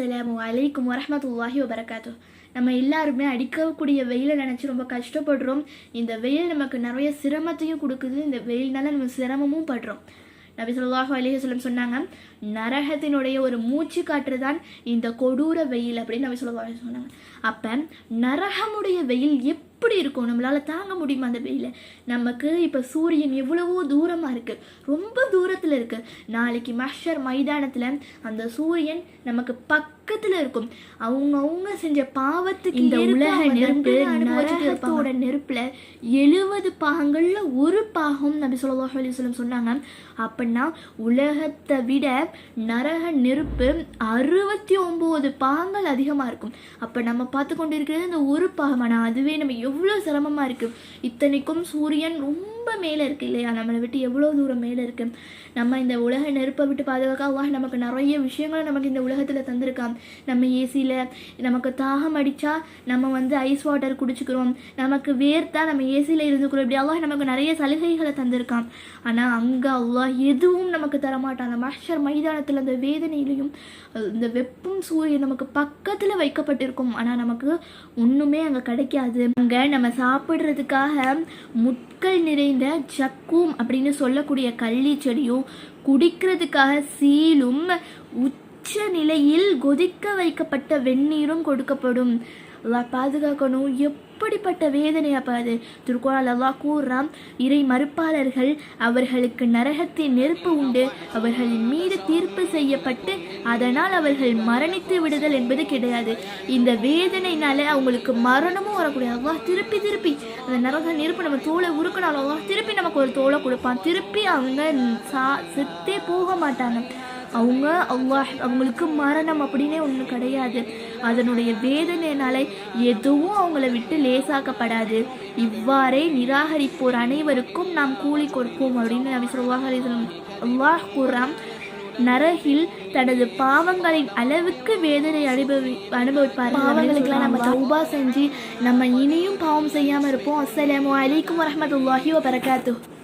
அஸ்ஸலாமு அலைக்கும் வரமத்துல்லாஹி வபரகாத்து நம்ம எல்லாருமே அடிக்கக்கூடிய வெயிலை நினச்சி ரொம்ப கஷ்டப்படுறோம். இந்த வெயில் நமக்கு நிறைய சிரமத்தையும் கொடுக்குது. இந்த வெயில்னால நம்ம சிரமமும் படுறோம். நபி சொல்லாஹு அலைஹி சொன்னாங்க நரகத்தினுடைய ஒரு மூச்சு காற்று தான் இந்த கொடூர வெயில் அப்படின்னு நபி ஸல்லல்லாஹு சொன்னாங்க. அப்போ நரகமுடைய வெயில் எப்படி இருக்கும்? நம்மளால் தாங்க முடியுமா அந்த வெயிலை? நமக்கு இப்போ சூரியன் எவ்வளவோ தூரமாக இருக்குது ரொம்ப தூரத்தில் இருக்குது நாளைக்கு மஹ்ஷர் மைதானத்தில் அந்த சூரியன் நமக்கு பக்கத்தில் இருக்கும். அவங்க அவங்க செஞ்ச பாவத்துக்கு இந்த உலக நெருப்பு நரகத்தோட நெருப்பில் எழுபது பாகங்களில் ஒரு பாகம் நபி ஸல்லல்லாஹு அலைஹி வஸல்லம் சொன்னாங்க. அப்படின்னா உலகத்தை விட நரக நெருப்பு அறுபத்தி ஒம்பது பாகங்கள் அதிகமாக இருக்கும். அப்போ நம்ம பார்த்து கொண்டு இருக்கிறது இந்த ஒரு பாகம். ஆனால் அதுவே நம்ம எவ்வளோ சிரமமாக இருக்குது இத்தனைக்கும் சூரியன் ரொம்ப ரொம்ப மேலே இருக்குது இல்லையா? நம்மளை விட்டு எவ்வளோ தூரம் மேலே இருக்குது நம்ம இந்த உலக நெருப்பை விட்டு பாதுகாக்க அல்லாஹ் நமக்கு நிறைய விஷயங்களை நமக்கு இந்த உலகத்தில் தந்திருக்கான். நம்ம ஏசியில் நமக்கு தாகம் அடித்தா நம்ம வந்து ஐஸ் வாட்டர் குடிச்சுக்கிறோம். நமக்கு வேர்த்தா நம்ம ஏசியில் இருந்துக்கிறோம். இப்படி அல்லாஹ் நமக்கு நிறைய சலுகைகளை தந்திருக்கான். ஆனால் அங்கே அல்லாஹ் எதுவும் நமக்கு தரமாட்டான். அந்த மஷர் மைதானத்தில் அந்த வேதனையிலையும் இந்த வெப்பம் சூரியன் நமக்கு பக்கத்தில் வைக்கப்பட்டிருக்கும். ஆனால் நமக்கு ஒன்றுமே அங்கே கிடைக்காது. அங்கே நம்ம சாப்பிட்றதுக்காக முட்கள் நிறைந்த ஜக்கூம் அப்படின்னு சொல்லக்கூடிய கள்ளி செடியும் குடிக்கிறதுக்காக சீலும் உச்ச நிலையில் கொதிக்க வைக்கப்பட்ட வெந்நீரும் கொடுக்கப்படும். பாதுகாக்கணும். எப்படிப்பட்ட வேதனை அப்போ அது? திருக்குறள் அல்லாஹ் கூறுறான் இறை மறுப்பாளர்கள் அவர்களுக்கு நரகத்தின் நெருப்பு உண்டு. அவர்களின் மீது தீர்ப்பு செய்யப்பட்டு அதனால் அவர்கள் மரணித்து விடுதல் என்பது கிடையாது. இந்த வேதனைனால அவங்களுக்கு மரணமும் வரக்கூடிய. அவ்வா திருப்பி திருப்பி. அந்த நரக நெருப்பு நம்ம தோலை உருக்கினாலும் திருப்பி நமக்கு ஒரு தோலை கொடுப்பான். திருப்பி அவங்க சா செத்தே போக மாட்டாங்க. அவங்க அல்லாஹ் அவங்களுக்கு மரணம் அப்படின்னே ஒன்று கிடையாது. அதனுடைய வேதனையினால எதுவும் அவங்கள விட்டு லேசாக்கப்படாது. இவ்வாறே நிராகரிப்போர் அனைவருக்கும் நாம் கூலி கொடுப்போம் அப்படின்னு நபி வஸல்லம் அல்லாஹ் கூறாம் நரகில் தனது பாவங்களின் அளவுக்கு வேதனை அனுபவி அனுபவிப்பார் பாவங்களுக்கெல்லாம் நம்ம தௌபா செஞ்சு நம்ம இனியும் பாவம் செய்யாமல் இருப்போம். அஸ்ஸலாமு அலைக்கும் வரஹ்மத்துல்லாஹி வபரகாத்துஹ்.